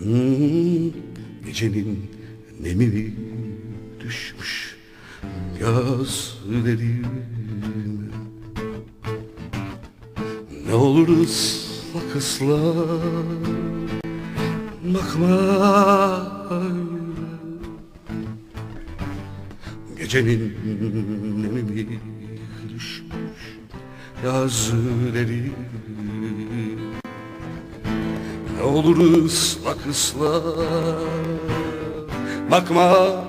Gecenin nemi düşmüş gözlerime Ne olur ıslak ıslak bakma Gecenin nemi düşmüş gözlerime ne olur ıslak ıslak Bakma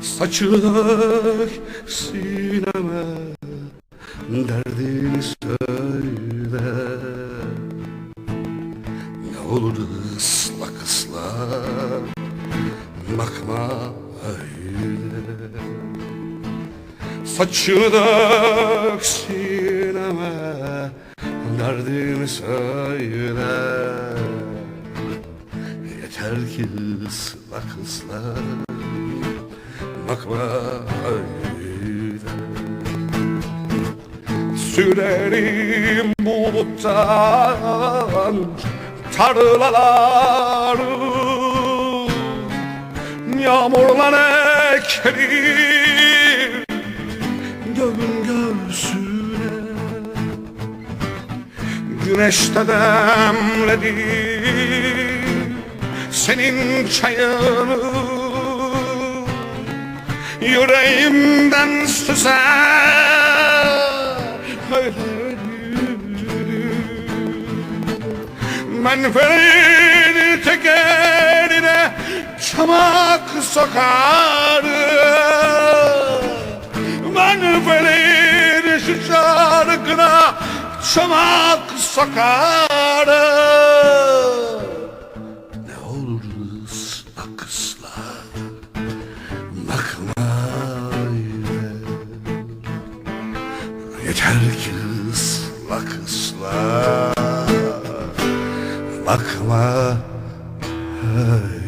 Saçını dök sineme Derdini söyle. Ne olur ıslak ıslak Bakma öyle Saçını dök sineme Derdini söyle. Yeter ki ıslak ıslak Bakma öyle Sürerim buluttan Tarlaları. Yağmurla eklerim Göğün göğsüne Güneşte demledi Senin çayını Yüreğimden süzer Ben Ferit tekerine Çamak sokarım. Ben Ferit şu şarkına Çamak sokarım Ne olur ıslak ıslak Bakma Yeter ki ıslak ıslak Bakma öyle